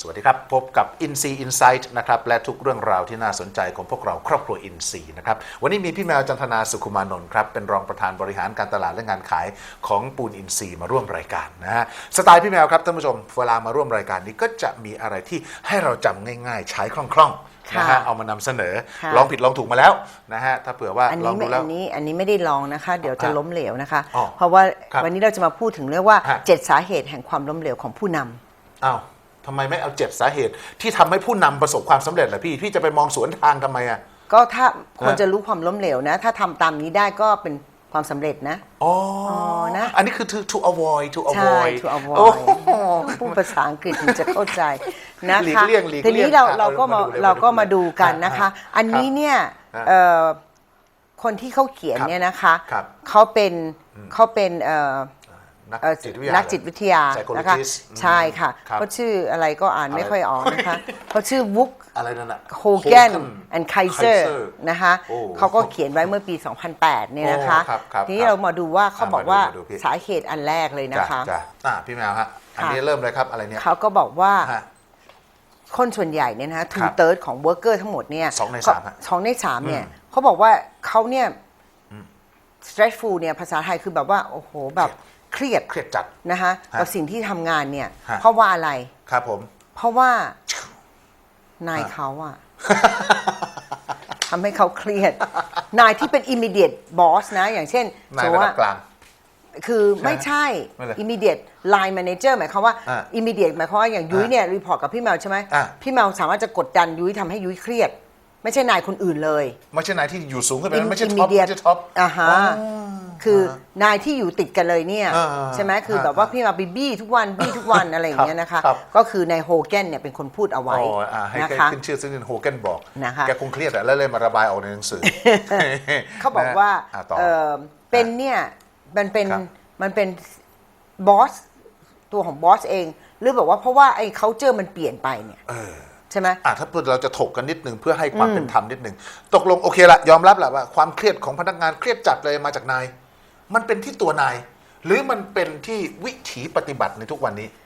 สวัสดีครับ พบกับ i n s e e Insight นะครับ และทุกเรื่องราวที่น่าสนใจของพวกเราครอบครัว i n s e e นะครับ วันนี้มีพี่แมวจันทนาสุขุมานนท์ครับ เป็นรองประธานบริหารการตลาดและงานขายของปูนอินซีมาร่วมรายการนะฮะสไตล์พี่แมวครับท่านผู้ชมเวลามาร่วมรายการนี้ก็จะมีอะไรที่ให้เราจำง่ายๆ ใช้คล่องๆนะฮะค่ะเอามานำเสนอค่ะ ลองผิดลองถูกมาแล้วนะฮะถ้าเผื่อว่าอันลอนี้งไม่ดูแล้ว อันนี้อันนี้ไม่ได้ลองนะคะ เดี๋ยวจะอะล้มเหลวนะคะ อ๋อเพราะว่าครับวันนี้เราจะมาพูดถึงเรื่องว่า ฮะเจ็ดสาเหตุแห่งความล้มเหลวของผู้นำ อ้าว ทำไมไม่เอาเจ็ดสาเหตุ ที่ทำให้ผู้นำประสบความสำเร็จล่ะพี่พี่จะไปมองสวนทางทำไมอะ ก็ถ้าคนฮะจะรู้ความล้มเหลวนะ ถ้าทำตามนี้ได้ก็เป็นความสำเร็จนะ อ๋อนะ อันนี้คือ to to avoid to ใช่ avoid to avoid โอ้โหต้องพูดภาษาอังกฤษถึงจะเข้าใจนะหลีกคะเลี่ยงหลีกเลี่ยงทีนี้เราอะเราก็มาเอามาดูเลยเราก็มามาดูดูกันอะนะคะฮะอันนี้เนี่ยฮะเอ่อคนที่เขาเขียนครับเนี่ยนะคะครับ เขาเป็นเขาเป็นเอ่อ นักเอ่อจิตวิทยานักจิตวิทยา Psychologist นะคะอืมใช่ค่ะครับเขาชื่ออะไรก็อ่านไม่อะไรค่อยออกนะคะเขาชื่อวุกอะไรนั่นน่ะโฮแกน Hogan แอนไคเซอ Kaiser ร์นะคะโอ้เขาก็เขียนไว้เมื่อปี 2008 เนี่ยนะคะโอ้ครับครับทีนี้เรามาดูว่าเขาอะบอกว่ามาดูมาดูพี่สาเหตุอันแรกเลยนะจ้ะคะจ้ะอะพี่แมวฮะอันค่ะนี้เริ่มเลยครับอะไรเนี่ยเขาก็บอกว่าฮะคนส่วนใหญ่เนี่ยนะคะคทูรับเติร์ดของเวิร์กเกอร์ทั้งหมดเนี่ยสองในก็สามฮะสองในสามเนี่ยเขาบอกว่าเขาเนี่ย stressful เนี่ยภาษาไทยคือแบบว่า โอ้โหแบบ เครียดเครียดจัด นะคะฮะกับสิ่งที่ทำงานเนี่ย ฮะ เพราะว่าอะไร ครับผม เพราะว่านายเขาอะทำให้เขาเครียด นายที่เป็น immediate boss นะ อย่างเช่นนายสมมระติดัว่าบกลาง คือไม่ใช่ ไม่เลย immediate line manager หมายความว่า อ่า immediate หมายความว่าอย่างยุ้ยอ่าเนี่ยรีพอร์ตกับพี่แมวใช่ไหมอ่า พี่แมวสามารถจะกดดันยุ้ยทำให้ยุ้ยเครียด ไม่ใช่นายคนอื่นเลยไม่ใช่นายที่อยู่สูงขึ้นไป In- นะไม่ใช่ท็อป immediate ไม่ใช่ท็อป อ่าฮะคือนายที่อยู่ติดกันเลยเนี่ยอ่าใช่ไหมคือแบบว่าพี่มาบีบี้ทุกวันบี้ทุกวันอะไรอย่างเงี้ยนะคะ ครับ ก็คือนายโฮแกนเนี่ยเป็นคนพูดเอาไว้อ๋ออ่าให้นะแกคะ ขึ้นชื่อซึ่งโฮเกนบอกนะคะ แกคงเครียดอะแล้วเลยมาระบายออกในหนังสือ เขาบอกว่าอะต่อ เออเป็นเนี่ยมันเป็นครับ มันเป็นบอสตัวของบอสเอง หรือแบบว่าเพราะว่าไอ้ culture มันเปลี่ยนไปเนี่ย ใช่ไหมอะถ้าเราจะถกกันนิดนึงเพื่อให้ความเป็นธรรมนิดนึงตกลงโอเคละยอมรับแหละว่าความเครียดของพนักงานเครียดจัดเลยมาจากนาย มันเป็นที่ตัวนาย หรือมันเป็นที่วิถีปฏิบัติในทุกวันนี้อืม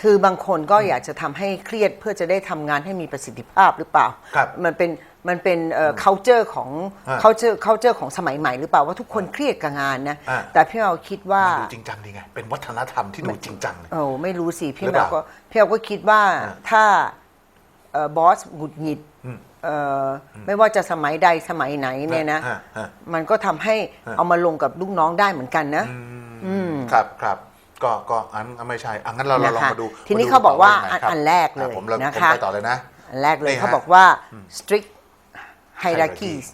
คือบางคนก็อยากจะทำให้เครียดเพื่อจะได้ทำงานให้มีประสิทธิภาพหรือเปล่าครับมันเป็นมันเป็นเอ่อ culture ของฮะ culture culture ของสมัยใหม่หรือเปล่าว่าทุกคนเครียดกับงานนะอะแต่พี่เราคิดว่ามันดูจริงจังดีไง เป็นวัฒนธรรมที่ดูจริงจังเลยโอ้ไม่รู้สิ พี่หรือแมเปวล่าก็พี่เราก็คิดว่าอะถ้าบอสหงุดหงิดเอ่ออไม่ว่าจะสมัยใดสมัยไหนเนี่ยนะฮะฮะมันก็ทำให้เอามาลงกับลูกน้องได้เหมือนกันนะ ครับครับ ก็ก็อันไม่ใช่อันงั้นเราเราลองนะคะมาดูทีนี้มดูเขาบอกว่าต่ยังไงคบอันแรกเลยอะผมเรานะผมคะไปต่อเลยนะอันแรกเลยนี่ฮะเขาบอกว่า strict hierarchies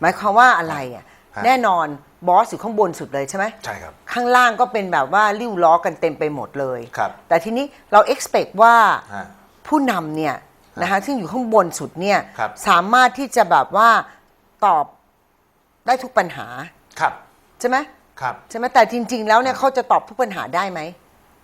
หมายความว่าอะไรอะฮะแน่นอนบอสอยู่ข้างบนสุดเลยใช่ไหมใช่ครับข้างล่างก็เป็นแบบว่าริ้วล้อกันเต็มไปหมดเลยครับแต่ทีนี้เรา expect ว่าฮะผู้นำเนี่ยนะคะซึ่งอยู่ข้างบนสุดเนี่ยครับสามารถที่จะแบบว่าตอบได้ทุกปัญหาครับใช่ไหม ครับ ใช่ไหมแต่จริง ๆ แล้วเนี่ยเขาจะตอบทุกปัญหาได้ไหม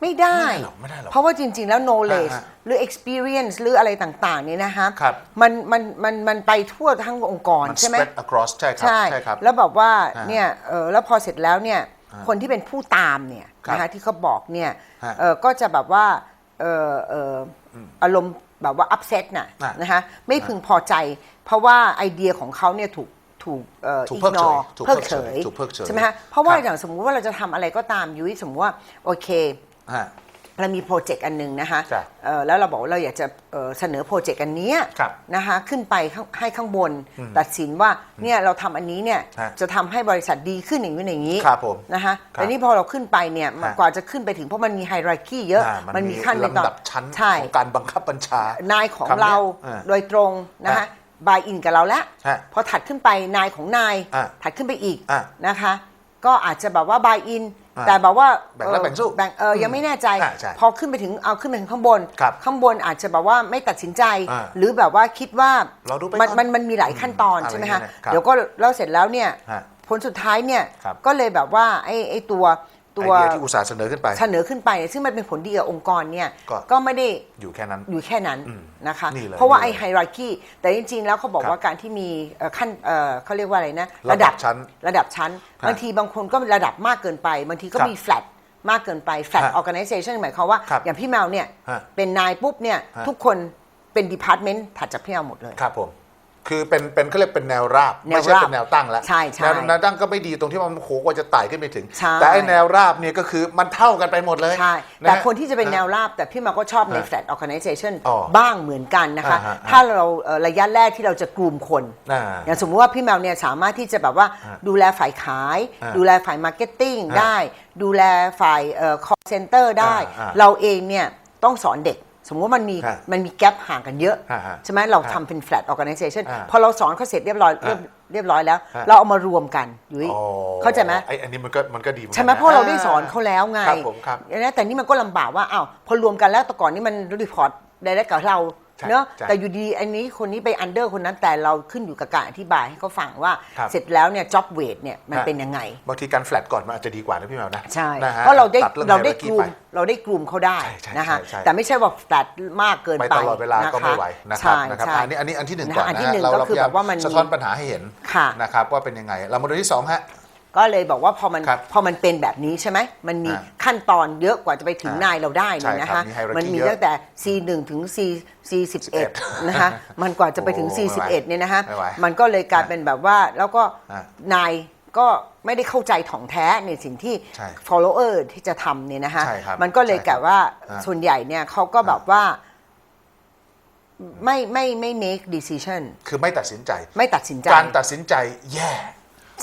ไม่ได้ ไม่ได้หรอกไม่ได้หรอกเพราะว่าจริง ๆ แล้ว knowledge ฮะฮะหรือ experience หรืออะไรต่างๆ เนี่ยนะคะครับ มันมันมันมันไปทั่วทั้งองค์กรมัน ใช่ไหม spread across ใช่ครับใช่ใช่ครับ แล้วแบบว่าฮะเนี่ยเออแล้วพอเสร็จแล้วเนี่ยคนที่เป็นผู้ตามเนี่ยครับนะคะที่เขาบอกเนี่ยฮะเออก็จะแบบว่าเออเอออารมณ์แบบว่า upset น่ะอะนะคะไม่พึงพอใจ เพราะว่าไอเดียของเขาเนี่ยถูก ถูกเอ่อถูกเพิกเฉย ignore ถูกเพิกเพิกเฉเฉยยถูกเพิกเฉยใช่ไหมฮะเพราะว่าครับอย่างสมมุติว่าเราจะทำอะไรก็ตามยุ้ยสมมติว่าโอเคฮะเรามีโปรเจกต์อันหนึ่งนะคะจ้ะเอ่อแล้วเราบอกว่าเราอยากจะเอ่อเสนอโปรเจกต์อันเนี้ยครับนะคะขึ้นไปข้างให้ข้างบน ตัดสินว่าเนี่ยเราทำอันนี้เนี่ยฮะจะทำให้บริษัทดีขึ้นอย่างนี้อย่างนี้ครับผมนะคะครับแต่นี่พอเราขึ้นไปเนี่ยมันฮะกว่าจะขึ้นไปถึงเพราะมันมีไฮรักีเยอะอ่ามันมีขั้นเป็นตอนลำดับชั้นใช่ของการบังคับบัญชานายของคำนี้ยเราอ่าโดยตรงนะคะฮะ บายอินกับเราแล้วฮะพอถัดขึ้นไปนายของนาย อะถัดขึ้นไปอีกอะนะคะ ก็อาจจะแบบว่าบายอิน อะแต่แบบว่าแบ่งรับเอ่อแบ่งสู้แบ่งเออยังไม่แน่ใจ อะใช่พอขึ้นไปถึงเอาขึ้นไปถึงข้างบน ครับข้างบนอาจจะแบบว่าไม่ตัดสินใจ อะหรือแบบว่าคิดว่าเราดูไปมันก่อนมันมันมีหลายขั้นตอนอืมใช่ไหมอะไรคะเงี้ยนะครับเดี๋ยวก็แล้วเสร็จแล้วเนี่ยฮะผลสุดท้ายเนี่ยครับก็เลยแบบว่าไอ้ไอ้ตัว ตัวไอเดียที่อุตสาห์เสนอขึ้นไป เสนอขึ้นไปเนี่ยซึ่งมันเป็นผลดีกับองค์กรเนี่ยก็ ก็ไม่ได้อยู่แค่นั้น อยู่แค่นั้นนะคะ นี่เลยเพราะว่านี่ไอ้เลยไฮรักีแต่จริง ๆ แล้วเขาบอกครับว่าการที่มีเอ่อขั้นเอ่อเขาเรียกว่าอะไรนะระดับชั้นระดับชั้น ฮะบางทีบางคนก็ระดับมากเกินไปบางทีก็ครับมีแฟลตมากเกินไป flat ฮะ organization หมายความว่า ครับอย่างพี่แมวเนี่ยฮะเป็นนายปุ๊บเนี่ยฮะ ทุกคนเป็น department ถัดจากพี่แมวหมดเลย ครับผม คือเป็นเป็นเขาเรียกเป็นแนวราบแนวไม่ใช่ราบเป็นแนวตั้งแล้วใช่ใช่แนวแนวตั้งก็ไม่ดีตรงที่ว่ามันโหกว่าจะไต่ขึ้นไปถึง ใช่ แต่ไอ้แนวราบเนี่ยก็คือมันเท่ากันไปหมดเลยใช่นะแต่ฮะคนที่จะเป็นแนวฮราบ แต่พี่มาก็ชอบใน ฮะ flat organization อ๋อบ้างเหมือนกันนะคะ อ่าฮะถ้าเราเอ่อระยะแรกที่เราจะกลุ่มคน อ่าอย่างสมมุติว่าพี่แมวเนี่ยสามารถที่จะแบบว่าฮะดูแลฝ่ายขายฮะดูแลฝ่ายมาร์เก็ตติ้งฮะได้ ดูแลฝ่ายเอ่อ call center ได้ อ่าอ่าเราเองเนี่ยต้องสอนเด็ก สมมติว่ามันมีฮะมันมีแกลบห่างกันเยอะ ฮะฮะใช่ไหมเราฮะทำเป็น flat organization อ่าพอเราสอนเขาเสร็จเรียบร้อยเรียบฮะเรียบร้อยแล้ว ฮะ เราเอามารวมกันยุ้ยอ๋อเข้าใจไหม ไอ้อันนี้มันก็มันก็ดีหอนกันใช่ไหมนเพราะเราได้สอนเขาแล้วไงครับผมครับนะแต่นี่มันก็ลำบากว่าอ้าวพอรวมกันแล้วแต่ก่อนนี่มันรีพอร์ตได้แล้วกับเรา ใช่เนอะใช่แต่อยู่ดีอันนี้คนนี้ไปอันเดอร์คนนั้นแต่เราขึ้นอยู่กับการอธิบายให้เขาฟังว่า ครับ เสร็จแล้วเนี่ย job weight เนี่ยมันฮะเป็นยังไง บางทีการแฟลตก่อนมันอาจจะดีกว่านะพี่แมวนะใช่ นะฮะเพราะเราได้ตัอง เราได้ก hierarchy ลุ่มไปเราได้กลุ่มเขาได้ใช่ใช่นะคะใช่ใช่ แต่ไม่ใช่ว่าแฟลตมากเกินไปไปตลอดเวลาก็ไม่ไหวนะครับใช่นะครับใช่อันนี้อันนี้อันที่หนึ่งนะก่อนอันนะที่ฮะหนึ่งเราก็เราคือพยายาแบบว่ามัน สะท้อนปัญหาให้เห็นค่ะ นะครับว่าเป็นยังไงเรามาดูที่สองฮะ ก็เลยบอกว่าพอมันครับพอมันเป็นแบบนี้ใช่ไหมมันมีอ่าขั้นตอนเยอะกว่าจะไปถึงอ่านนายเราได้เนี่ยใช่นะครัคะบมี hierarchy มันมีเยอะตั้งแต่ C1 ถึง C C11 นะคะมันกว่าจะไปถึง โอ้ไม่ไหว C11 เนี่ยนะคะไม่ไหวมันก็เลยกลายเป็นแบบว่าแล้วก็อะนายก็ไม่ได้เข้าใจถ่องแท้ในสิ่งที่ ใช่ follower ที่จะทำเนี่ยนะคะใช่ครับมันก็เลยใช่กครัลาบยว่าอะส่วนใหญ่เนี่ยเขาก็แบบว่าไม่ไม่ไม่ make decision คือไม่ตัดสินใจ ไม่ตัดสินใจ การตัดสินใจแย่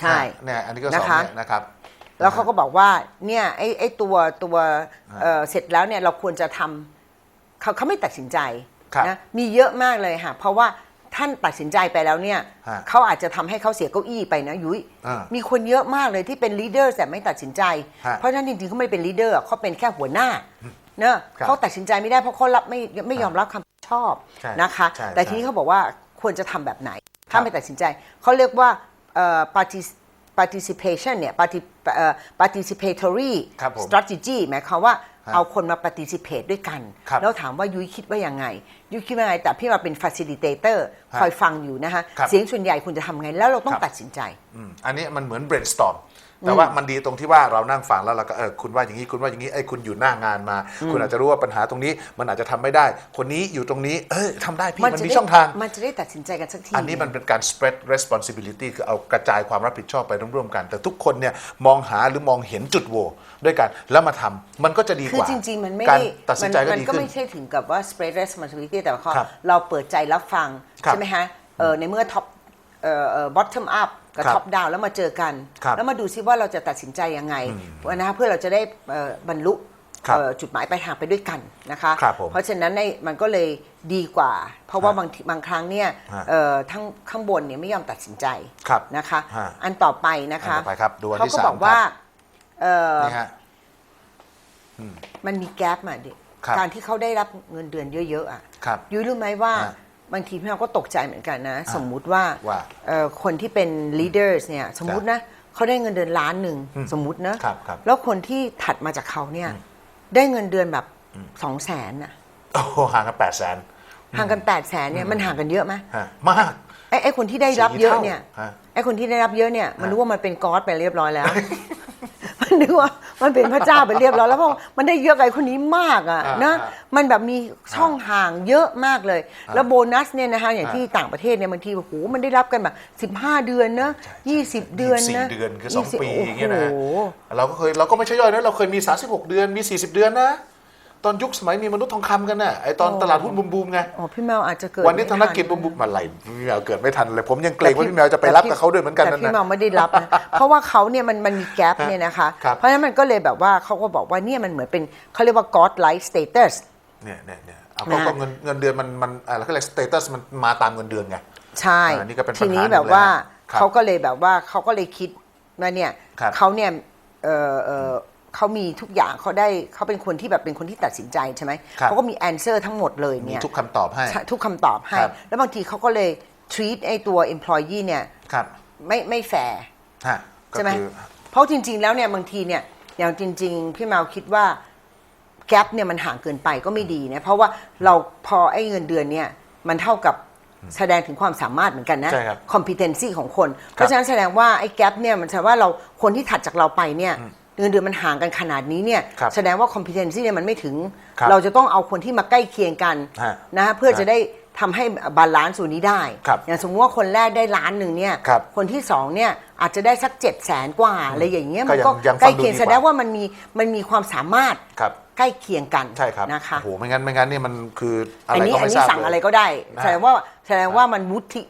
ใช่ เนี่ยอันนี้ก็สองนะคะเนี่ยนะครับ แล้วเขาก็บอกว่าเนี่ยไอ้ไอ้ตัวตัวเอ่อเสร็จแล้วเนี่ยเราควรจะทำเขาเขาไม่ตัดสินใจครับนะมีเยอะมากเลยค่ะ เพราะว่าท่านตัดสินใจไปแล้วเนี่ยฮะเขาอาจจะทำให้เขาเสียเก้าอี้ไปนะยุ้ยอ่ามีมีคนเยอะมากเลยที่เป็นลีดเดอร์แต่ไม่ตัดสินใจฮะเพราะฉะนั้นจริงๆเขาไม่ได้เป็นลีดเดอร์เขาเป็นแค่หัวหน้าเนอะครับเขาตัดสินใจไม่ได้เพราะเขารับไม่ไม่ยอมรับคำผิดชอบใช่นะคะใช่แต่ใช่ทีนี้เขาบอกว่าควรจะทำแบบไหนครัถ้าบไม่ตัดสินใจเขาเรียกว่า เอ่อ partic- participation เนี่ย parti- เอ่อ participatory ครับผม strategy หมายความว่าฮะเอาคนมา participate ด้วยกัน ครับแล้วถามว่ายุ้ยคิดว่ายังไง ยุ้ยคิดว่าไง แต่พี่มาเป็น facilitator ฮะคอยฟังอยู่นะคะครับ เสียงส่วนใหญ่คุณจะทำไง แล้วเราต้อคงรับตัดสินใจ อืมอันนี้มันเหมือน brainstorm แต่ว่ามันดีตรงที่ว่าเรานั่งฟังแล้วเราก็เออคุณว่าอย่างนี้คุณว่าอย่างนี้ไอ้ยคุณอยู่หน้างานมา คุณอาจจะรู้ว่าปัญหาตรงนี้มันอาจจะทำไม่ได้ คนนี้อยู่ตรงนี้เออทำได้พี่มันจะมีได้ช่องทาง มันจะได้ตัดสินใจกันสักทีอันนี้มันเป็นการ spread responsibility คือเอากระจายความรับผิดชอบไปร่วมๆกัน แต่ทุกคนเนี่ยมองหาหรือมองเห็นจุดโหว่ด้วยกันแล้วมาทำมันก็จะดีกคือว่าจริง ๆ มันไม่การได้ตัดสินใจก็มัดีก็ขึ้น ไม่ใช่ถึงกับว่า spread responsibility แต่ว่าเขาครับเราเปิดใจรับฟัง ครับใช่ไหมฮะเออในเมื่อ top เอ่อเอ่อ bottom up กับครับ top down แล้วมาเจอกัน ครับแล้วมาดูซิว่าเราจะตัดสินใจยังไงนะคะเพื่อเราจะได้เอ่อบรรลุครับเอ่อจุดหมายปลายทางไปด้วยกันนะคะครับผมเพราะฉะนั้นในมันก็เลยดีกว่า เพราะว่าบางทีบางครั้งเนี่ยฮะ เอ่อทั้งข้างบนเนี่ยไม่ยอมตัดสินใจครับ นะคะ ฮะ อันต่อไปนะคะอันต่อไปครับดูอันเขาที่ก็สามบอกว่าครับเอ่อ นี่ฮะ มันมีแกลบมาดิครับการที่เขาได้รับเงินเดือนเยอะๆอะครับยุ้ยรู้ไหมว่าอะ บางทีพี่เราก็ตกใจเหมือนกันนะ สมมุติว่าว่าเอ่อคนที่เป็น leaders เนี่ยสมมุตินะเขาได้เงินเดือนล้านหนึ่งสมมุตินะครับครับ แล้วคนที่ถัดมาจากเขาเนี่ยได้เงินเดือนแบบสองแสนน่ะโอ้โหห่างกันแปดแสนห่างกัน8ปดแสนเนี่ยมันห่างกันเยอะไหมฮะมาก ไอ้ไอ้คนที่ได้รับเยอะเนี่ยฮะไอ้คนที่ได้รับเยอะเนี่ยมันรู้ว่ามันเป็นก๊อดไปเรียบร้อยแล้ว มันนึกว่ามันเป็นพระเจ้าไปเรียบร้อยแล้วเพราะมันได้เยอะกับไอ้คนนี้มากอะอ่านะอ่ามันแบบมีช่องห่างเยอะมากเลย แล้วโบนัสเนี่ยนะคะอย่างที่ต่างประเทศเนี่ยบางทีโอ้โหมันได้รับกันแบบ 15 เดือนนะ20 เดือนสี่นะเดือนคือสอง20ปีอย่างเงี้ยนะโอ้โหเราก็เคยเราก็ไม่ใช่ย่อยนะเราเคยมี 36 เดือนมี 40 เดือนนะ ตอนยุคสมัยมีมนุษย์ทองคำกันน่ะไอตอนตลาดหุ้นบูมๆไงอ๋อพี่แมวอาจจะเกิดวันนี้ไม่ธนกิจทับูมบูมมาไหลพี่แมวเกิดไม่ทันเลย ผมยังเกรงว่าพี่แมวจะไปรับกับเขาด้วยเหมือนกันแต่นั่นพี่แมนะวไม่ได้รับนะเพราะว่าเขาเนี่ยมันมันมีแกลบเนี่ยนะคะครับเพราะฉะนั้นมันก็เลยแบบว่าเขาก็บอกว่าเนี่ยมันเหมือนเป็นเขาเรียกว่า god like status เนี่ยเนี่ยเนี่ยเอานะก็ก็เงินเงินเดือนมันมันอะไรเขาเรียกสเตตัสมันมาตามเงินเดือนไงใช่อ่านี่ก็เป็นปัญหาทีนี้หนึ่งแบบว่าเลยนะครับเขาก็เลยแบบว่าเขาก็เลยคิดว่าเนี่ยครับเขาเนี่ยเออ เออเขามีทุกอย่างเขาได้เขาเป็นคนที่แบบเป็นคนที่ตัดสินใจใช่ไหมครับ เขาก็มีแอนเซอร์ทั้งหมดเลยมีเนี่ยทุกคำตอบให้ ใช่ทุกคำตอบให้ ครับ แล้วบางทีเขาก็เลย treat ไอ้ตัว employee เนี่ยครับไม่ไม่แฟร์ ฮะก็ใช่ไหม คือเพราะจริง ๆ แล้วเนี่ยบางทีเนี่ยอย่างจริง ๆ พี่เมาคิดว่าแกลบเนี่ยมันห่างเกินไปก็ไม่ดีนะเพราะว่าเราพอไอ้เงินเดือนเนี่ยมันเท่ากับแสดงถึงความสามารถเหมือนกันนะ ใช่ครับ competency ของคน เพราะฉะนั้นแสดงว่าไอ้แกลบเนี่ยมันแสดงว่าเราคนที่ถัดจากเราไปเนี่ย เงินเดือนมันห่างกันขนาดนี้เนี่ยครับแสดงว่า competency เนี่ยมันไม่ถึง ครับเราจะต้องเอาคนที่มาใกล้เคียงกันฮะนะฮะเพื่อฮะจะได้ทำให้บาลานซ์ส่วนนี้ได้ ครับอย่างสมมติว่าคนแรกได้ล้านหนึ่งเนี่ยครับคนที่สองเนี่ยอาจจะได้สักเจ็ดแสนกว่าอะไรอย่างเงี้ยก็มันยังก็ยังฟังใกล้เคียงดูดีกว่า แสดงว่ามันมีมันมีความสามารถครับ ใกล้เคียงกันใช่ครับนะคะโอ้โหไม่งั้นไม่งั้นเนี่ยมันคืออะอันไรนี้ก็อันไม่นี้ทราบสั่งเลยอะไรก็ได้นะแสดงว่าแสดงว่ามันวุฒิ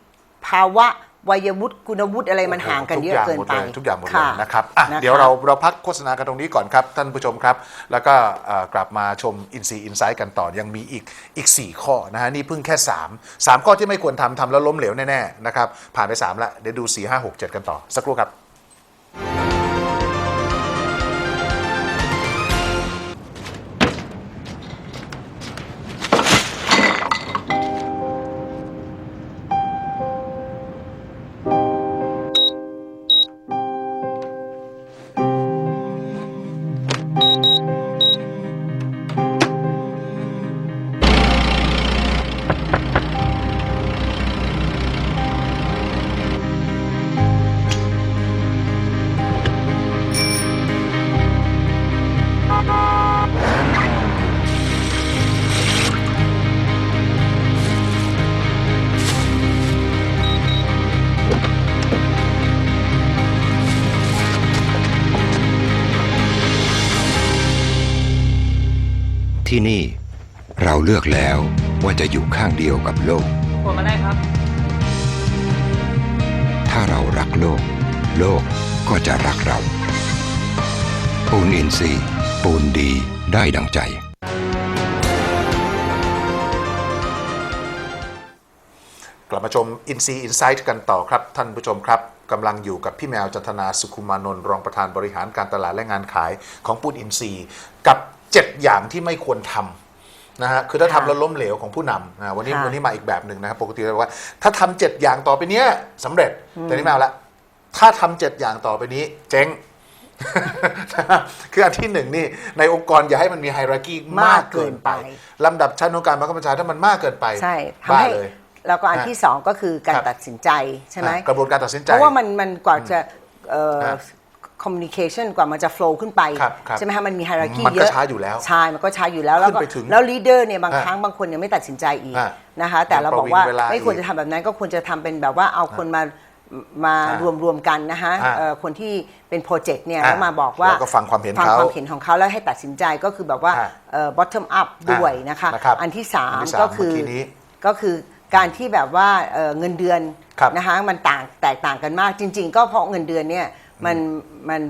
ภาวะ วัยวุฒิคุณวุฒิอะไรมันห่างกันเยอะเกินไปทุกอย่างหมดเลยค่ะนะครับอะนะคะเดี๋ยวเราเราพักโฆษณากันตรงนี้ก่อนครับ ท่านผู้ชมครับ แล้วก็เอ่อกลับมาชมอินซีอินไซต์กันต่อยังมีอีกอีก 4 ข้อนะฮะนี่เพิ่งแค่ 3 3 ข้อที่ไม่ควรทำทำแล้วล้มเหลวแน่ๆนะครับผ่านไป3แล้วเดี๋ยวดู 4 5 6 7 กันต่อสักครู่ครับ เราเลือกแล้วว่าจะอยู่ข้างเดียวกับโลก กดมาได้ครับ ถ้าเรารักโลก โลกก็จะรักเรา ปูนอินทรีย์ ปูนดีได้ดังใจ กลับมาชม i n s e e Insight กันต่อครับ ท่านผู้ชมครับกำลังอยู่กับพี่แมวจันทนาสุขุมานนท์รองประธานบริหารการตลาดและงานขายของปูนอินซีย์กับ 7 อย่างที่ไม่ควรทำ นะฮะคือถ้าทำแล้วล้มเหลวของผู้นำนะวันนี้ค่ะวันนี้มาอีกแบบหนึ่งนะครับปกติเราบอกว่า ถ้าทำเจ็ดอย่างต่อไปเนี้ยสำเร็จแต่นี่ไม่เอาละถ้าทำเจ็ดอย่างต่อไปนี้ เจ๊ง คืออันที่หนึ่งนี่ในองค์กรอย่าให้มันมีไฮรักีมากเกินไปมากเกินไปลำดับชั้นองค์การบังคับบัญชาถ้ามันมากเกินไปใช่ทำบ้าให้เลย แล้วก็อันฮะที่สองก็คือการครับ ตัดสินใจใช่ไหมอะกระบวนการตัดสินใจ เพราะว่ามันมันกว่าจะเอ่อฮะ communication กว่ามันจะ flow ขึ้นไป ครับครับใช่ไหมฮะมันมี hierarchy มันก็เยอะช้าอยู่แล้วใช่ มันก็ช้าอยู่แล้วแล้วก็ขึ้นไปถึงแล้ว leader เนี่ยบางฮะครั้งบางคนยังไม่ตัดสินใจอีกฮะนะคะแต่เราบอกว่ายังประวิงเวลาไม่ควรอีกจะทำแบบนั้นก็ควรจะทำเป็นแบบว่าเอาคนมามาฮะรวมรวมกันนะคะฮะเอ่อคนที่เป็นโปรเจกต์เนี่ยฮะแล้วมาบอกว่าแล้วก็ฟังความเห็นฟังเขาความเห็นของเขาแล้วให้ตัดสินใจก็คือแบบว่าฮะเอ่อ bottom up ด้วยนะคะนะครับอันที่สามอันที่สามก็คือ เมื่อกี้นี้ ก็คือการที่แบบว่าเอ่อเงินเดือนครับนะคะมันต่างแตกต่างกันมากจริง ๆ ก็เพราะเงินเดือนเนี่ย มันมัน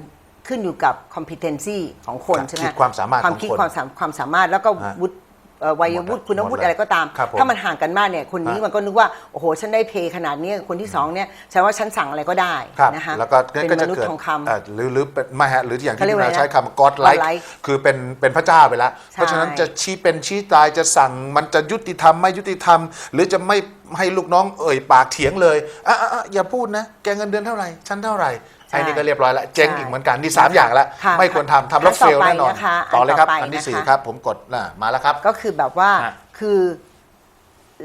ขึ้นอยู่กับ competency ของคนครับใช่ไหมขีดความสามารถความของคิดคนความสามความสามารถแล้วก็ฮะวุฒิเอ่อวัยวุฒิหมดคุณวุหมดฒิเลยอะไรก็ตาม ครับผมถ้ามันห่างกันมากเนี่ยคนนี้ฮะ มันก็นึกว่าโอ้โหฉันได้เพย์ขนาดนี้คนที่สองเนี่ยแสดงว่าฉันสั่งอะไรก็ได้ครับนะคะแล้วก็เป็นก็มจะนุษเกิย์ดทองคำเอ่อหรือหรือเป็นไม่ฮะหรืออย่างที่เขาเรียกพี่แมวว่าใช้คำ god like God-like คือเป็นเป็นพระเจ้าไปแล้ว เพราะฉะนั้นใช่จะชี้เป็นชี้ตายจะสั่งมันจะยุติธรรมไม่ยุติธรรม หรือจะไม่ให้ลูกน้องเอ่ยปากเถียงเลยอะอะอะอย่าพูดนะ แกเงินเดือนเท่าไหร่ ฉันเท่าไหร่ ไอ้นี่ก็เรียบร้อยแล้วเจ๊งอีกเหมือนกันนี่สามอย่างแล้วค่ะไม่ควรทำทำแล้วอันเฟต่อลไปแน่นอน นะคะต่อเลยครับ อันต่อไปอันที่นะคะสี่ครับ ผมกดน่ะมาแล้วครับ ก็คือแบบว่าฮะคือ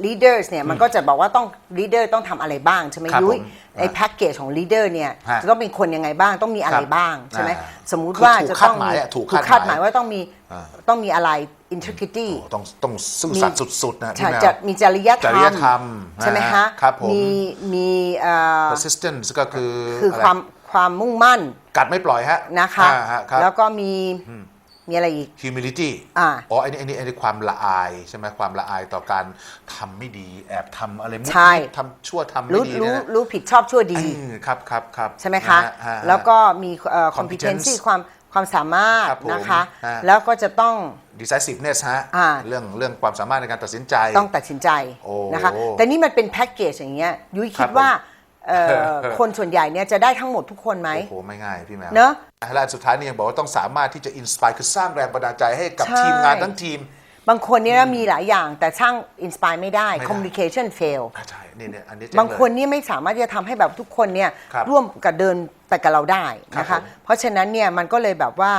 leaders เนี่ยมันก็จะบอกว่าต้อง leader ต้องทำอะไรบ้างใช่ไหมครับยุ้ยผมไอ้ฮะแพ็กเกจของ leader เนี่ยฮะจะต้องเป็นคนยังไงบ้างต้องมีอะไรครับบ้างใช่ไหมอ่าสมมุติคือว่าถูกจะคาต้ดองหมายมีอะถูกถูกคาคาดดหมามหายยว่าต้องมีอ่า ต้องมีอะไร integrity โอ้ต้องต้องซื่อสัตย์สุดๆนะพี่ใช่แมว จะมีจริยธจรรริยมธรรมใช่ไหมนคะครับผม มีมีเอ่อ persistence ก็คือคืออะไร ความ ความมุ่งมั่นกัดไม่ปล่อยฮะนะคะอ่าฮะครับ แล้วก็มีมีอะไรอีก humility อ่า อ๋อไอ้นี่ไอ้นี่ไอ้นี่ความละอายใช่ไหมความละอายต่อการทำไม่ดี แอบทำอะไรมุกใช่ มิบทำชั่วทำไม่รู้ดีรู้เนี่ยนะรู้ผิดชอบชั่วดีเออครับครับครับใช่ไหมคะ นฮฮแล้วก็มีเอ่อ Competence competency ความความสามารถครับผมนะคะ ฮะ แล้วก็จะต้อง decisiveness ฮะอ่า เรื่องเรื่องความสามารถในการตัดสินใจ ต้องตัดสินใจโอ้นะคะ แต่นี่มันเป็นแพ็กเกจอย่างเงี้ยยุ้ยครัคิบดผมว่า เอ่อ คนส่วนใหญ่เนี่ยจะได้ทั้งหมดทุกคนไหม โอ้โห ไม่ง่ายพี่แมวเนอะและอันสุดท้ายนี่ยังบอกว่าต้องสามารถที่จะอินสปายคือสร้างแรงบันดาลใจให้กับใช่ ทีมงานทั้งทีม บางคนเนี่ยนะมีหลายอย่างแต่ช่างอินสปายไม่ได้ ไม่ได้ communication fail อ่าใช่นี่เนี่ยอันนี้เจ๋บางเลยคนนี่ไม่สามารถที่จะทำให้แบบทุกคนเนี่ยครับร่วมกับเดินไปกับเราได้ครับนะคะผมเพราะฉะนั้นเนี่ยมันก็เลยแบบว่า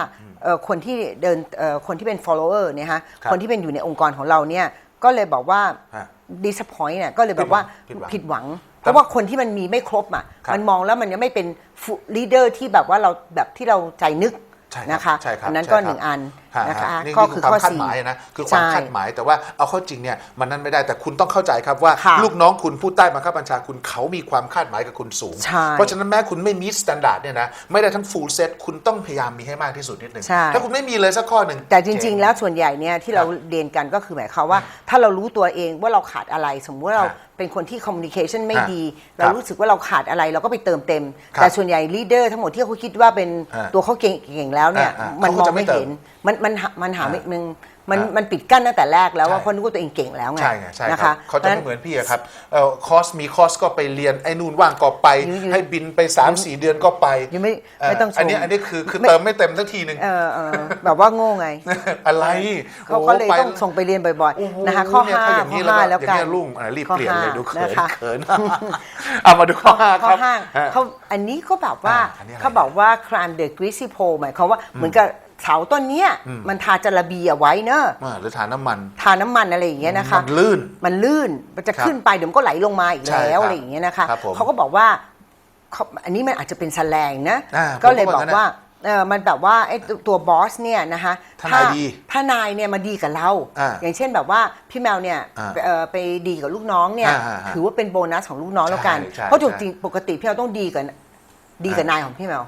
เอ่อคนที่เดินเอ่อคนที่เป็น follower เนี่ยฮะครับคนที่เป็นอยู่ในองค์กรของเราเนี่ยก็เลยบอกว่า ฮะ disappoint เนี่ยก็เลยแบบว่าผิดหวังผิดหวัง เพราะว่าคนที่มันมีไม่ครบอะครับมันมองแล้วมันยังไม่เป็น full leader ที่แบบว่าเราแบบที่เราใจนึกใช่ครับนะคะใช่ครับอันั้นใช่ก็ครับหนึ่งอันฮะนะคะฮะนี่ก็นี่คืคืออความข้อคาดสี่หมายนะคือความใช่คาดหมายแต่ว่าเอาเข้าจริงเนี่ยมันนั่นไม่ได้แต่คุณต้องเข้าใจครับว่าค่ะลูกน้องคุณผู้ใต้บังคับบัญชาคุณเขามีความคาดหมายกับคุณสูงใช่เพราะฉะนั้นแม้คุณไม่มีสแตนดาร์ดเนี่ยนะไม่ได้ทั้ง full set คุณต้องพยายามมีให้มากที่สุดนิดหนึ่งใช่ถ้าคุณไม่มีเลยสักข้อหนึ่งแต่จริงเๆแล้วส่วนใหญ่เนี่ยที่เราเรียนกันก็คือหมายความว่า ถ้าเรารู้ตัวเองว่าเราขาดอะไรสมมติว่าเราฮะเป็นคนที่ communication ไม่ฮะดีคเรารับรู้สึกว่าเราขาดอะไรเราก็ไปเติมเต็มครับแต่ส่วนใหญ่ leader ทั้งหมดที่เขาคิดว่าเป็นฮะตัวเขาเก่งเก่งแล้วเนี่ยอ่าอ่ามันเขามก็องจะไม่ไม่เห็นเติ มมันมันหามันหาไม่อ่ามันมันอ่ามัมันปิดกั้นตั้งแต่แรกแล้วว่าใช่เพราะนึกว่าตัวเองเก่งแล้วไงใช่ไงใช่นะครัคะบเขาจะพรไม่ฉเหมือนพี่อะครับเอ่อคอร์สมีคอร์สก็ไปเรียนไอ้นู่นว่างก็ไปอยู่อยู่ให้บินไป 3 4 เดือนก็ไปยังไม่เอ่อไม่ต้องชมอันนี้อันนี้คือคือเติมไม่เต็มสักทีหนึ่งเออเออแบบว่าโง่ไง อะไรเขาก็เลยโไปต้องส่งไปเรียนบ่อยโอ้โหๆนะคะข้อเนี่ยห้าถ้าอย่างข้อนี้แล้วห้าก็แล้วอย่างกันนี้รุ่งอะรีบข้อเปลี่ยนเลยดูเขินนะคะเขินเอามาดูข้อห้าข้คอรับห้าฮะเขาอันนี้ก็แบบว่าอ่าอันนี้อะไรเขาบอกว่า climb the greasy pole หมายความว่าเหมือนกับ เสาต้นเนี้ยมันทาจระเบียไว้เนอะอ่าหรือทานน้ำมัน ทาน้ำมันอะไรอย่างเงี้ยนะคะ มันลื่น มันลื่นมันจะครับขึ้นไปเดี๋ยวมันก็ไหลลงมาอีกใช่แล้วครับอะไรอย่างเงี้ยนะคะครับผมเขาก็บอกว่าเขาอันนี้มันอาจจะเป็นแสลงนะ อ่าก็เลยผมก็บว่าอกงั้นว่าเออมันแบบว่าไอ้ตัวตัวบอสเนี่ยนะคะถ้านายดีถ้านายเนี่ยมาดีกับเรา อ่าอย่างเช่นแบบว่าพี่แมวเนี่ยอ่าเอ่อไปดีกับลูกน้องเนี่ยอ่าอ่าอ่าถือว่าเป็นโบนัสของลูกน้องแล้วกัน ใช่ใช่เพราะจใช่ริงๆปกติพี่แมวต้องดีกับดีกับนายของพี่แมว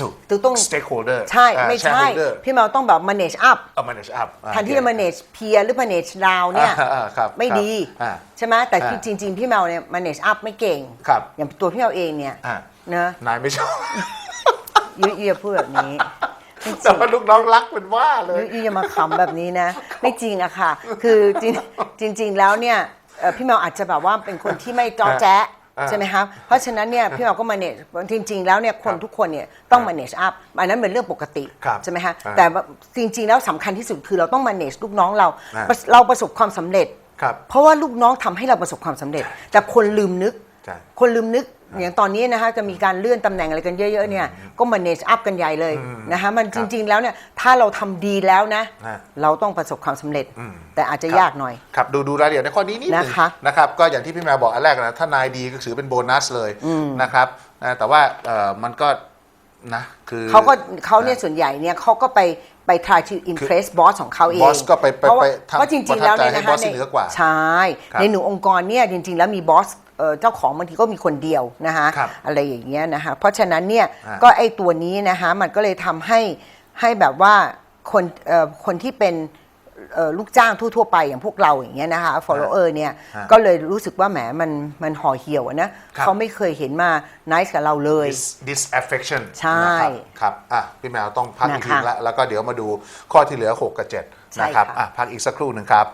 ถูกคือต้อง stakeholder ใช่อ่าไม่ใช่ shareholder พี่แมวต้องแบบ manage up เอา manage up อ่าแทนที่จะ manage peer หรือ manage down เนี่ยอ่าอ่าครับไม่ดีอ่าใช่ไหมแต่อ่าจริง ๆ พี่แมวเนี่ย manage up ไม่เก่งครับอย่างตัวพี่แมวเองเนี่ยอ่าเนอะนายไม่ชอบยุยอย่าพูดแบบนี้ไม่จแต่ริงว่าลูกน้องรักเป็นว่าเลยยุยอย่ามาขำแบบนี้นะ ไม่จริงอะค่ะ คือจริงจริง ๆ แล้วเนี่ยเอ่อพี่แมวอาจจะแบบว่าเป็นคนที่ไม่จ้อแจ๊ะอ่า ใช่ไหมครับเพราะฉะนั้นเนี่ยพี่แมวก็ manage จริง ๆ แล้วเนี่ยคนทุกคนเนี่ยต้อง manage up อันนั้นเป็นเรื่องปกติครับใช่ไหมฮะอ่าแต่ว่าจริง ๆ แล้วสำคัญที่สุดคือเราต้อง manage ลูกน้องเราอ่าเราประสบความสำเร็จครับเพราะว่าลูกน้องทำให้เราประสบความสำเร็จ แต่คนลืมนึกใช่คนลืมนึก อย่างตอนนี้นะคะจะมีการเลื่อนตำแหน่งอะไรกันเยอะๆเนี่ยก็ manage up กันใหญ่เลยนะคะมันครัจบริงๆแล้วเนี่ยถ้าเราทำดีแล้วนะ ฮะ เราต้องประสบความสำเร็จ แต่อาจจะยากหน่อย ครับดูดูรายละเอียดในข้อนี้นิดหนึงนะคะนะครับก็อย่างที่พี่แมวบอกอันแรกนะถ้านายดีก็ถือเป็นโบนัสเลยนะครับนะแต่ว่าเอ่อมันก็นะคือ เขาก็เขาเนี่ยส่วนใหญ่เนี่ยเขาก็ไปไป try to impress boss ของเขาเอง boss ก็ไปไปเพราะว่าไปทำเพราะจริงๆแล้วเนี่ยประทับใจให้นะคะ boss ที่เหนือกว่าใช่ ครับในหนึ่งองค์กรเนี่ยจริงๆ แล้วมีบอส เอ่อเจ้าของบางทีก็มีคนเดียวนะคะครับอะไรอย่างเงี้ยนะคะเพราะฉะนั้นเนี่ยอ่า ก็ไอ้ตัวนี้นะคะมันก็เลยทำให้ให้แบบว่าคนเอ่อคนที่เป็นเอ่อลูกจ้างทั่วๆไปอย่างพวกเราอย่างเงี้ยนะคะ follower เนี่ยฮะก็เลยรู้สึกว่าแหมมันมันห่อเหี่ยวอะนะครับ เขาไม่เคยเห็นมา nice กับเราเลย dis disaffection ใช่นะครับครับอะพี่แมวต้องพักอีกทีนะคะละแล้วก็เดี๋ยวมาดูข้อที่เหลือ 6 กับ 7 ใช่นะครับค่ะ อะพักอีกสักครู่หนึ่งครับ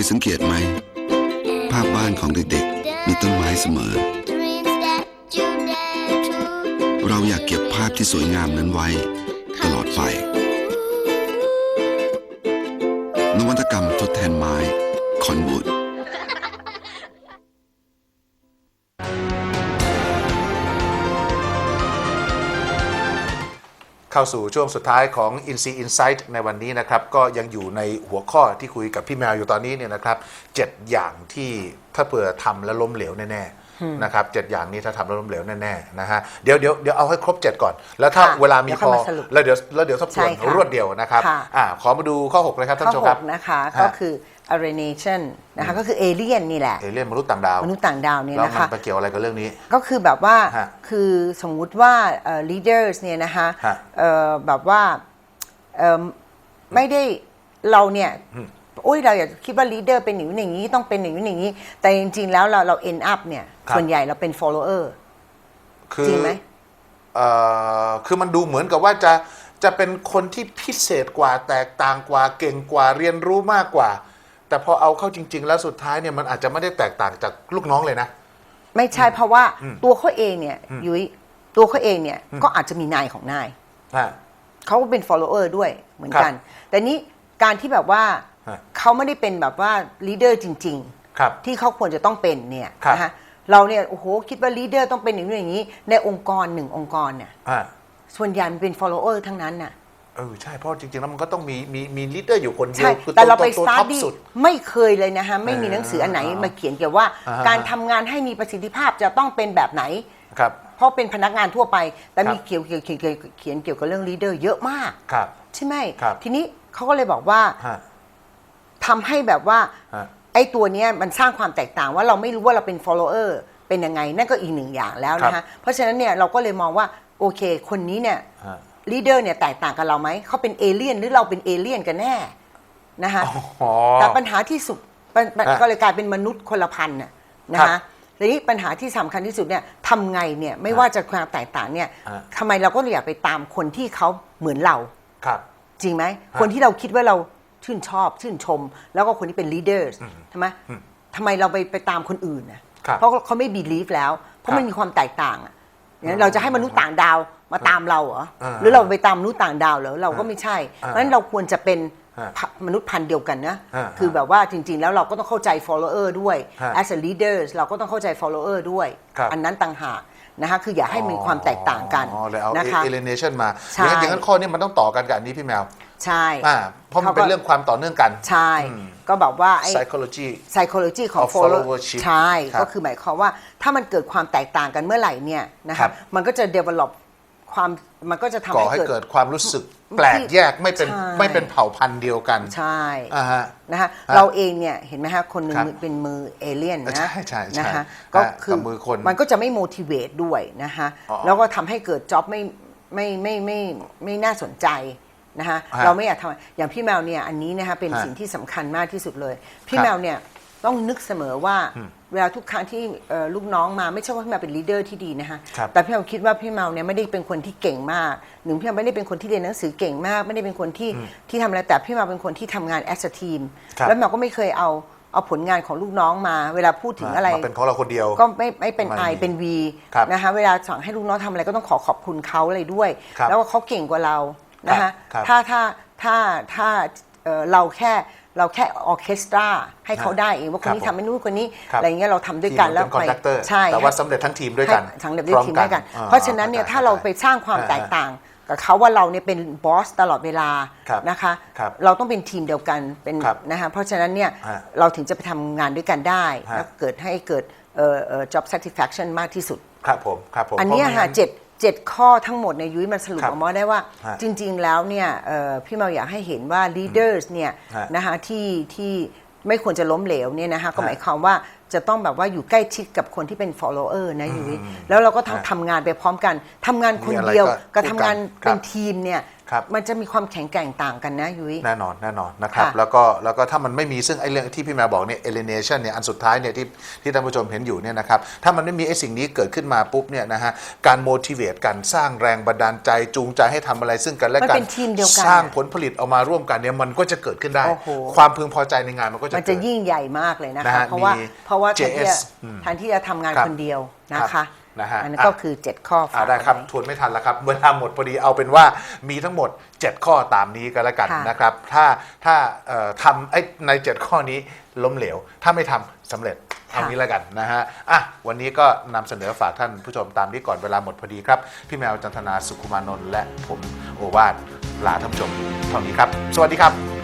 ยสังเกตไหม ภาพบ้านของเด็กๆ มีต้นไม้เสมอ เราอยากเก็บภาพที่สวยงามนั้นไว้ ตลอดไป นวัตกรรมทดแทนไม้ คอนบูด เข้าสู่ช่วงสุดท้ายของ Insee Insight ในวันนี้นะครับ ก็ยังอยู่ในหัวข้อที่คุยกับพี่แมวอยู่ตอนนี้เนี่ยนะครับเจ็ดอย่างที่ถ้าเผื่อทำแล้วล้มเหลวแน่ๆ นะครับเจ็ดอย่างนี้ถ้าทำแล้วล้มเหลวแน่ๆนะฮะเดี๋ยวเดี๋ยวเดี๋ยวเอาให้ครบ 7 ก่อน แล้วถ้าค่ะเวลามีเดี๋ยวพค่ออยมาสรุปแล้วเดี๋ยวแล้วเดี๋ยวทบทวนใช่ค่ะรวดเดียวนะครับค่ะ อ่าขอมาดูข้อ6เลยครับท่านข้อผู้ชมครับ6นะคะก็คือ alienation นะคะก็คือเอเลี่ยนนี่แหละเอเลี่ยนมนุษย์ต่างดาวมนุษย์ต่างดาวเนี่ยแล้วนะมันคะ ไปเกี่ยวอะไรกับเรื่องนี้ ก็คือแบบว่าฮะคือสมมุติว่าเอ่อ leaders เนี่ยนะคะฮะเอ่อแบบว่าเอ่อไม่ได้เราเนี่ยอุ้ ยเราอยากคิดว่า leader เป็นอย่างนี้อย่างนี้ต้องเป็นอย่างนี้อย่างนี้ แต่จริงๆแล้วเราเรา end up เนี่ย ครับ ส่วนใหญ่เราเป็น follower คือจริงไหม เอ่อคือมันดูเหมือนกับว่าจะจะเป็นคนที่พิเศษกว่าแตกต่างกว่าเก่งกว่าเรียนรู้มากกว่า แต่พอเอาเข้าจริง ๆ แล้วสุดท้ายเนี่ยมันอาจจะไม่ได้แตกต่างจากลูกน้องเลยนะ ไม่ใช่เพราะว่าตัวเขาเองเนี่ยยุ้ยตัวเขาเองเนี่ยก็อาจจะมีนายของนายฮะเขาก็เป็น follower ด้วยเหมือนกัน แต่นี้การที่แบบว่าฮะ เขาไม่ได้เป็นแบบว่า leader จริงครับๆที่เขาควรจะต้องเป็นเนี่ยครับนะคะเราเนี่ยโอ้โหคิดว่า leader ต้องเป็นอย่างนี้อย่างนี้ ในองค์กรหนึ่งองค์กรเนี่ยฮะส่วนใหญ่มันเป็น follower ทั้งนั้นน่ะเออใช่เพราะจริงๆแล้วมันก็ต้องมีมีมีลีดเดอร์อยู่คนเดียใช่วคือแต่เราไปตัวสตาท็ร์อปดี้สุดไม่เคยเลยนะคะไม่มีหนังสืออันไหนอ่ามาเขียนเกี่ยวว่าอ่าฮะการทำงานให้มีประสิทธิภาพจะต้องเป็นแบบไหนครับเพราะเป็นพนักงานทั่วไป แต่มีครับเขียวเขียวเขียนเขียนเขียนเกี่ยวกับเรื่อง leader เยอะมากครับใช่ไหมครับทีนี้เขาก็เลยบอกว่าฮะ ทำให้แบบว่าฮะ ไอ้ตัวเนี้ยมันสร้างความแตกต่างว่าเราไม่รู้ว่าเราเป็น follower เป็นยังไง นั่นก็อีกหนึ่งอย่างแล้วนะครัคะบ เพราะฉะนั้นเนี่ยเราก็เลยมองว่าโอเค คนนี้เนี่ย ฮะ ลีดเดอร์เนี่ยแตกต่างกับเราไหม เขาเป็นเอเลี่ยนหรือเราเป็นเอเลี่ยนกันแน่นะคะอ๋อ แต่ปัญหาที่สุดปัญปัญฮะก็เลยกลายเป็นมนุษย์คนละพันน่ะนะครัคะบทีนี้ปัญหาที่สำคัญที่สุดเนี่ยทำไงเนี่ยไม่ว่าจะความแตกต่างเนี่ยฮะทำไมเราก็อยากไปตามคนที่เขาเหมือนเรา ครับ จริงไหม คนที่เราคิดว่าเรา ชื่นชอบ ชื่นชม แล้วก็คนที่เป็นลีดเดอร์ใช่ไหมทำไมเราไปไปตามคนอื่นนะครับเพราะเขาไม่บีลีฟแล้ว เพราะมันมีความแตกต่างอะเนี่ยเราจะให้มนุษย์ต่างดาวมาตามเราเหรออ่าหรือเราไปตามมนุษย์ต่างดาวเหรอเราก็ไม่ใช่อ่าเพราะฉะนั้นเราควรจะเป็นฮะพะมนุษย์พันธุ์เดียวกันนะอ่าคือแบบว่าจริง ๆ แล้วเราก็ต้องเข้าใจ follower ด้วยฮะ as a leaders เราก็ต้องเข้าใจ follower ด้วยครับอันนั้นต่างหากนะคะคืออย่าให้มีความแตกต่างกันอ๋อเลยเอานะคะเอเลเนชันมาใช่อย่างนั้นอย่างนั้นข้อนี้มันต้องต่อกันกับอันนี้พี่แมว ใช่ อ่าเพราะมันเป็นเรื่องความต่อเนื่องกัน ใช่ ก็แบบว่าไอ้ psychology psychology ของ of follow followership ใช่ ครับก็คือหมายความว่าถ้ามันเกิดความแตกต่างกันเมื่อไหร่เนี่ยนะครัคะบมันก็จะ develop ความมันก็จะทำก่อให้ให้เกิดเกิดความรู้สึกแปลกแยกไม่เป็นใช่ ไม่เป็นเผ่าพันธุ์เดียวกันใช่ อ่าฮะ นะคะฮะเราเองเนี่ยเห็นไหมฮะคนหนึ่งครับเป็นมือเอเลี่ยนนะใช่ใช่ใช่นะคะฮะก็คือกับมือคนมันก็จะไม่ motivate ด้วยนะคะอ๋อแล้วก็ทำให้เกิด job ไม่ไม่ไม่ไม่ไม่น่าสนใจ นะคะฮะเราไม่อยากทำอย่างพี่แมวเนี่ยอันนี้นะคะเป็นฮะสิ่งที่สำคัญมากที่สุดเลย พี่ครับแมวเนี่ยต้องนึกเสมอว่าเวลาทุกครั้งที่เอ่อลูกน้องมาไม่ใช่ว่าพี่แมวเป็นลีดเดอร์ที่ดีนะคะครับแต่พี่แมวคิดว่าพี่แมวเนี่ยไม่ได้เป็นคนที่เก่งมากหนึ่งพี่แมวไม่ได้เป็นคนที่เรียนหนังสือเก่งมาก ไม่ได้เป็นคนที่ที่ทำอะไรแต่พี่แมวเป็นคนที่ทำงาน as a team ครับ แล้วแมวก็ไม่เคยเอาเอาผลงานของลูกน้องมา เวลาพูดถึงอะไร มาเป็นของเราคนเดียว ก็ไม่ไม่เป็นไม่ไอมีเป็นวีครับนะคะเวลาสั่งให้ลูกน้องทำอะไรก็ต้องขอขอบคุณเขาอะไรด้วย ครับแล้วว่าเขาเก่งกว่าเรา นะครัคะบครับถ้าถ้าถ้าถ้าเอ่อเราแค่เราแค่ออร์เคสตราให้เขาได้เองว่าคนนี้ครับทำให้นู่นคนนี้ครับอะไรเงี้ยเราทำด้วยกันทีมแล้วเป็นคอนดักเตอร์ใช่แต่ว่าสำเร็จทั้งทีมด้วยกันให้ทั้งเร็จด้วยทีมด้วยกันพร้อมกันเพราะฉะนั้นเนี่ยอ่าถ้าเราไปสร้างความอ่าแตกต่างกับเขาว่าเราเนี่ยเป็นบอสตลอดเวลาครับนะคะ ครับเราต้องเป็นทีมเดียวกันเป็นครับนะคะเพราะฉะนั้นเนี่ยฮะเราถึงจะไปทำงานด้วยกันได้ฮะ แล้วเกิดให้เกิดเอ่อเอ่อ job satisfaction มากที่สุด ครับผมครับผมอันเนี้ยพราไม่ค่ะงั้น เจ็ด เจ็ดข้อทั้งหมดในยยุ้ยมันสรุปครับออกมาได้ว่า ฮะจริง ๆ แล้วเนี่ยเอ่อพี่เมาอยากให้เห็นว่า leaders เนี่ยฮะนะคะที่ที่ไม่ควรจะล้มเหลวเนี่ยนะคะก็ฮะหมายความว่าจะต้องแบบว่าอยู่ใกล้ชิดกับคนที่เป็น follower นะยุ้ยแล้วเราก็ฮะทำทำงานไปพร้อมกันทำงานคนมีอะไรเดียวก็กับพูดกันทำงานครับเป็นทีมเนี่ย ครับ มันจะมีความแข็งแกร่งต่างกันนะยุ้ย แน่นอนแน่นอนนะครับ ค่ะแล้วก็แล้วก็ถ้ามันไม่มีซึ่งไอ้เรื่องที่พี่แมวบอกเนี่ย alienation เนี่ยอันสุดท้ายเนี่ยที่ที่ท่านผู้ชมเห็นอยู่เนี่ยนะครับถ้ามันไม่มีไอ้สิ่งนี้เกิดขึ้นมาปุ๊บเนี่ยนะฮะการ motivate กันสร้างแรงบันดาลใจจูงใจให้ทำอะไรซึ่งกันและมันกันเป็นทีมเดียวกันสร้างผลผลิตออกมาร่วมกันเนี่ยมันก็จะเกิดขึ้นได้ โอ้โห ความพึงพอใจในงานมันก็จะมันจะเกิด ยิ่งใหญ่มากเลยนะนะคะฮะเพราะว่ามีเพราะว่าแทนที่จะ JS อืมแทนที่จะทำงานครับคนเดียวนะครัคะ บ นะฮะอันนั้นอะก็คือ 7 ข้อฝาอ่ากได้ครับไว้ทวนไม่ทันแล้วครับเวลาหมดพอดีเอาเป็นว่ามีทั้งหมด 7 ข้อตามนี้ก็แล้วกันค่ะนะครับ ถ้าถ้าเอ่อทำไอ้ใน 7 ข้อนี้ล้มเหลว ถ้าไม่ทำสำเร็จเอางี้แล้วกันนะฮะอะวันนี้ก็นำเสนอฝากท่านผู้ชมตามนี้ก่อนเวลาหมดพอดีครับ พี่แมวจันทนาสุขุมานนท์และผมโอวาทลาท่านผู้ชมเท่านี้ครับ สวัสดีครับ